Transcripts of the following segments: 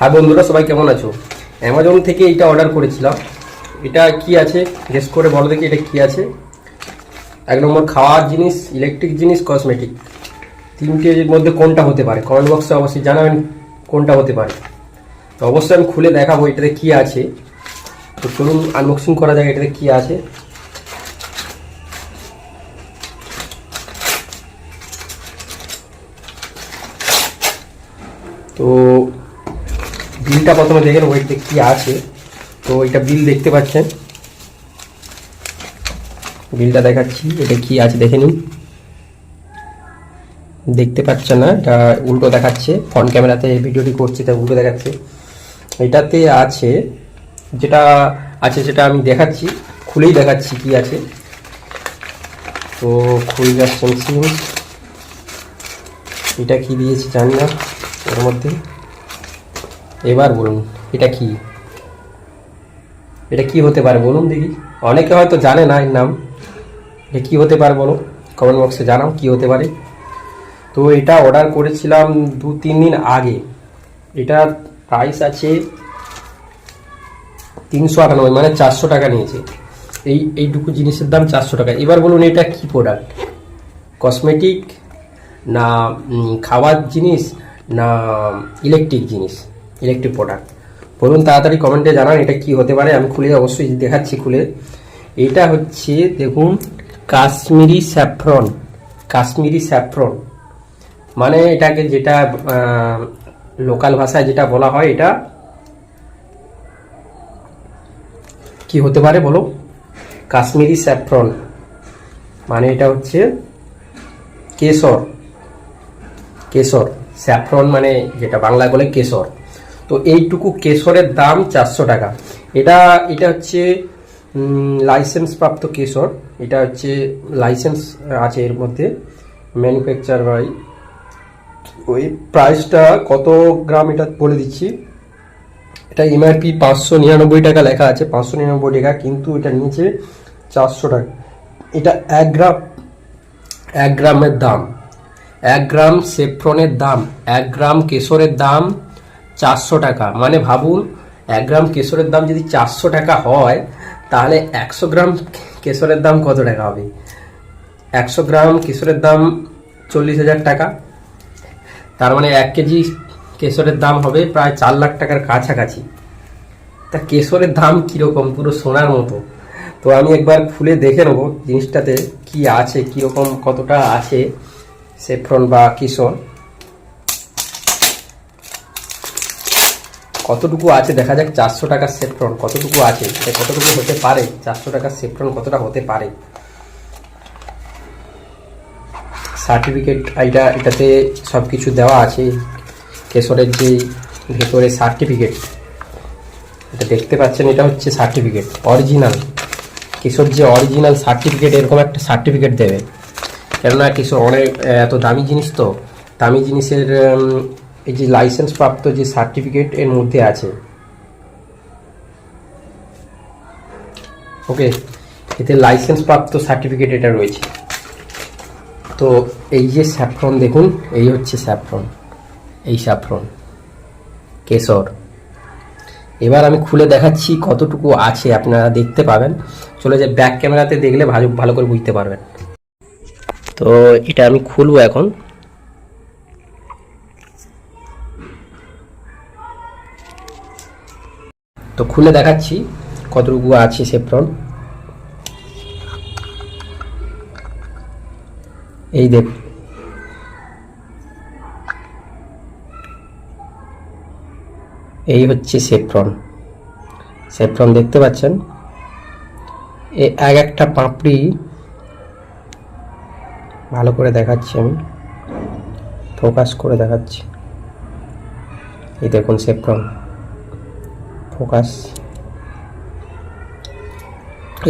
হ্যাঁ বন্ধুরা, সবাই কেমন আছো? অ্যামাজন থেকে এটা অর্ডার করেছিলাম। এটা কি আছে? গেস করে বলো দেখি এটা কি আছে। এক নম্বর খাওয়ার জিনিস ইলেকট্রিক জিনিস কসমেটিক তিনটের মধ্যে কোনটা হতে পারে? কমেন্ট বক্সে অবশ্যই জানাবেন কোনটা হতে পারে। তো অবশ্যই আমি খুলে দেখাবো এটাতে কি আছে। তো চলুন আনবক্সিং করা যাক এটাতে কি আছে। তো বিলটা প্রথমে দেখে নেব এটাতে কি আছে। তো এটা বিল দেখতে পাচ্ছেন। বিলটা দেখাচ্ছি, এটা কি আছে দেখে নিন। দেখতে পাচ্ছেন না, এটা উল্টো দেখাচ্ছে, ফ্রন্ট ক্যামেরাতে ভিডিওটি করছি তাই উল্টো দেখাচ্ছে। এটাতে আছে, যেটা আছে সেটা আমি দেখাচ্ছি, খুলেই দেখাচ্ছি কি আছে। তো খুলে যাচ্ছেন সিম এটা কি দিয়েছে জানি না, ওর মধ্যে। এবার বলুন, এটা কি? এটা কি হতে পারে বলুন দেখি। অনেকে হয়তো জানে না এর নাম। এটা কি হতে পারে বলো? কমেন্ট বক্সে জানাও কি হতে পারে। তো এটা অর্ডার করেছিলাম দু, তিন দিন আগে। এটার প্রাইস আছে তিনশো আটানব্বই মানে চারশো টাকা নিয়েছে। এই, এইটুকু জিনিসের দাম চারশো টাকা। এবার বলুন এটা কি প্রোডাক্ট কসমেটিক না খাওয়ার জিনিস না ইলেকট্রিক জিনিস? ইলেকট্রিক প্রোডাক্ট বলুন তাড়াতাড়ি কমেন্টে জানান এটা কি হতে পারে, আমি খুলে অবশ্যই দেখাচ্ছি খুলে। এটা হচ্ছে, দেখুন, কাশ্মীরি স্যাফরন কাশ্মীরি স্যাফরন। মানে এটাকে যেটা লোকাল ভাষায় যেটা বলা হয় এটা, কি হতে পারে বলো? কাশ্মীরি স্যাফরন। মানে এটা হচ্ছে কেশর। কেশর। স্যাফরন মানে যেটা বাংলায় বলে কেশর। তো এইটুকু কেশরের দাম চারশো টাকা। এটা এটা হচ্ছে লাইসেন্স প্রাপ্ত কেশর। এটা হচ্ছে লাইসেন্স আছে এর মধ্যে ম্যানুফ্যাকচার বাই ওই প্রাইসটা কত গ্রাম এটা বলে দিচ্ছি। এটা এমআরপি পাঁচশো নিরানব্বই টাকা লেখা আছে, পাঁচশো নিরানব্বই টাকা, কিন্তু এটা নিচে চারশো টাকা। এটা এক গ্রাম, এক গ্রামের দাম। এক গ্রাম সেফ্রনের দাম, এক গ্রাম কেশরের দাম চারশো টাকা। মানে ভাবুন, এক গ্রাম কেশরের দাম যদি চারশো টাকা হয়, তাহলে একশো গ্রাম কেশরের দাম কত টাকা হবে? একশো গ্রাম কেশরের দাম চল্লিশ হাজার টাকা। তার মানে এক কেজি কেশরের দাম হবে প্রায় চার লাখ টাকার কাছাকাছি। তা কেশরের দাম কীরকম? পুরো সোনার মতো। তো আমি একবার খুলে দেখে নেব জিনিসটাতে কি আছে, কীরকম, কতটা আছে সেফ্রন বা কিশোর। কতটুকু আছে? দেখা যাক চারশো টাকার সেফ্রন কতটুকু আছে? কতটুকু হতে পারে? চারশো টাকার সেফ্রন কতটা হতে পারে? সার্টিফিকেট এটা এটাতে সব কিছু দেওয়া আছে। কেশরের যে ভেতরে সার্টিফিকেট, এটা দেখতে পাচ্ছেন, এটা হচ্ছে সার্টিফিকেট, অরিজিনাল। কিশোর যে অরিজিনাল সার্টিফিকেট, এরকম একটা সার্টিফিকেট দেবে। কেননা কিশোর অনেক, এত দামি জিনিস তো। দামি জিনিসের এই যে লাইসেন্স প্রাপ্ত যে সার্টিফিকেট এর মধ্যে আছে। ওকে, এতে লাইসেন্স প্রাপ্ত সার্টিফিকেট এটা রয়েছে। তো এই যে স্যাফ্রন দেখুন, এই হচ্ছে স্যাফ্রন, এই স্যাফ্রন, কেশর। এবার আমি খুলে দেখাচ্ছি কতটুকু আছে, আপনারা দেখতে পাবেন। চলে যে ব্যাক ক্যামেরাতে দেখলে ভালো ভালো করে বুঝতে পারবেন। তো এটা আমি খুলবো এখন। তো খুলে দেখাচ্ছি কতটুকু আছে সেফরন এই দেখ। এই হচ্ছে সেফরন সেফরন দেখতে পাচ্ছেন? এক একটা পাপড়ি ভালো করে দেখাচ্ছি আমি। ফোকাস করে দেখাচ্ছি। এই দেখুন সেফরন ফোকাস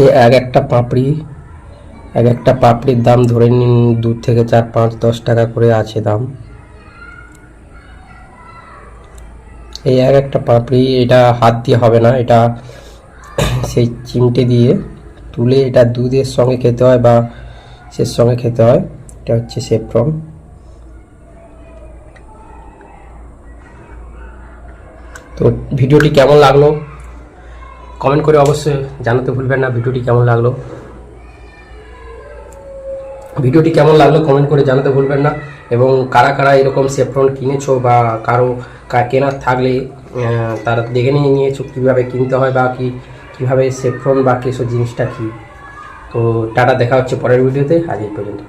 এই এক একটা পাপড়ি, এক একটা পাপড়ির দাম ধরে নিন দু থেকে চার, পাঁচ, দশ টাকা করে আছে দাম। এই এক একটা পাপড়ি, এটা হাত দিয়ে হবে না, এটা সেই চিমটে দিয়ে তুলে এটা দুধের সঙ্গে খেতে হয় বা সে সঙ্গে খেতে হয়, এটা হচ্ছে সেফ্রন। তো ভিডিওটি কেমন লাগল? কমেন্ট করে অবশ্যই জানাতে ভুলবেন না, ভিডিওটি কেমন লাগল? ভিডিওটি কেমন লাগল কমেন্ট করে জানাতে ভুলবেন না, এবং কারা কারা এরকম সেফরন কিনেছো বা কারও কেনার থাকলে তারা দেখে নিয়ে নিয়েছো, কীভাবে কিনতে হয় বা কি, কীভাবে সেফরন বা কেসো জিনিসটা কী? তো টাটা, দেখা হচ্ছে পরের ভিডিওতে, আজ এই পর্যন্ত।